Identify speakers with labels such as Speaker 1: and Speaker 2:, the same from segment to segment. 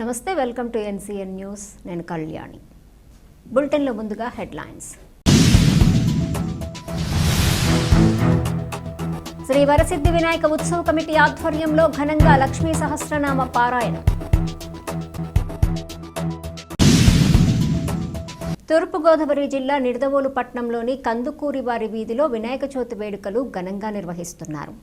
Speaker 1: నమస్తే welcome to NCN news. నేను కళ్యాణి. బులెటిన్లో ముందుగా హెడ్లైన్స్. శ్రీ వరసిద్ధి వినాయక ఉత్సవ కమిటీ ఆధ్వర్యంలో ఘనంగా లక్ష్మీ సహస్రనామ పారాయణం. తూర్పుగోదావరి జిల్లా నిడదవోలు పట్టణంలోని కందుకూరి వారి వీధిలో వినాయక చవితి వేడుకలు ఘనంగా నిర్వహిస్తున్నారు.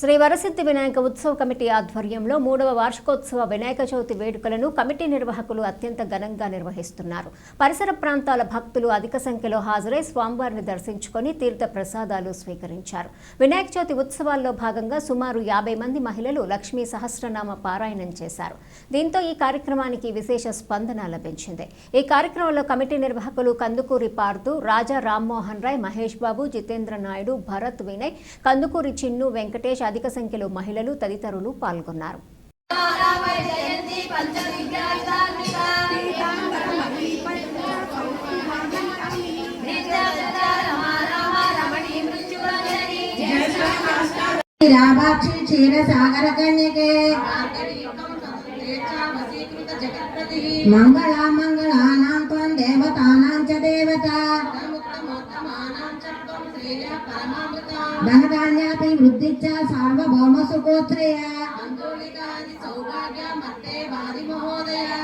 Speaker 1: శ్రీ వరసిద్ధి వినాయక ఉత్సవ కమిటీ ఆధ్వర్యంలో మూడవ వార్షికోత్సవ వినాయక చవితి వేడుకలను కమిటీ నిర్వాహకులు అత్యంత ఘనంగా నిర్వహిస్తున్నారు. పరిసర ప్రాంతాల భక్తులు అధిక సంఖ్యలో హాజరై స్వామివారిని దర్శించుకొని తీర్థ ప్రసాదాలు స్వీకరించారు. వినాయక చవితి ఉత్సవాల్లో భాగంగా సుమారు యాభై మంది మహిళలు లక్ష్మీ సహస్రనామ పారాయణం చేశారు. దీంతో ఈ కార్యక్రమానికి విశేష స్పందన లభించింది. ఈ కార్యక్రమంలో కమిటీ నిర్వాహకులు కందుకూరి పార్దు రాజా రామ్మోహన్ రాయ్ మహేష్ బాబు జితేంద్ర నాయుడు భరత్ వినయ్ కందుకూరి చిన్ను వెంకటేష్ అధిక సంఖ్యలో మహిళలు తదితరులు పాల్గొన్నారు.
Speaker 2: రామాక్షి క్షీర సాగర కన్యకే మంగళ మంగళానాం త్వం దేవతానాం చ దేవత. ధనధాన్యాపి వృద్ధి చ సార్వభౌమ సుగోత్రయ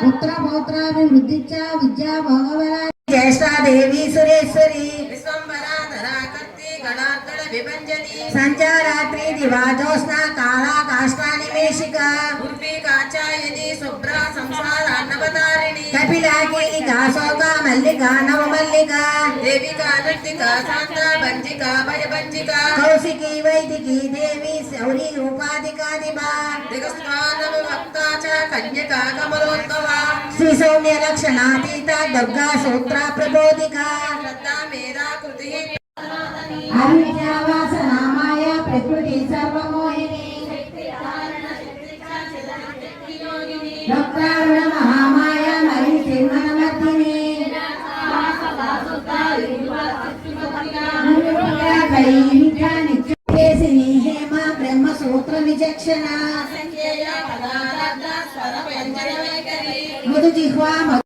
Speaker 2: పుత్ర పౌత్రాభివృద్ధి చ విద్యా భోగవల జ్యేష్ఠాదేవి సురేశ్వరి సంచారాత్రి దివాజోస్న కాళా కాష్టానిమేషిక కపిలాకేలికా శోక మల్లికా నవమల్లిక కౌశికి వైదికి దేవి శౌరి రూపాధికాదిభా శ్రీ సౌమ్య లక్షణాతీత దుర్గా సూత్ర ప్రబోధిక అవిద్యావాసనామాయ ప్రకృతి సర్వమోహిని వక్రారుణ Mahamaya Mô Tô Trì Khoa mà.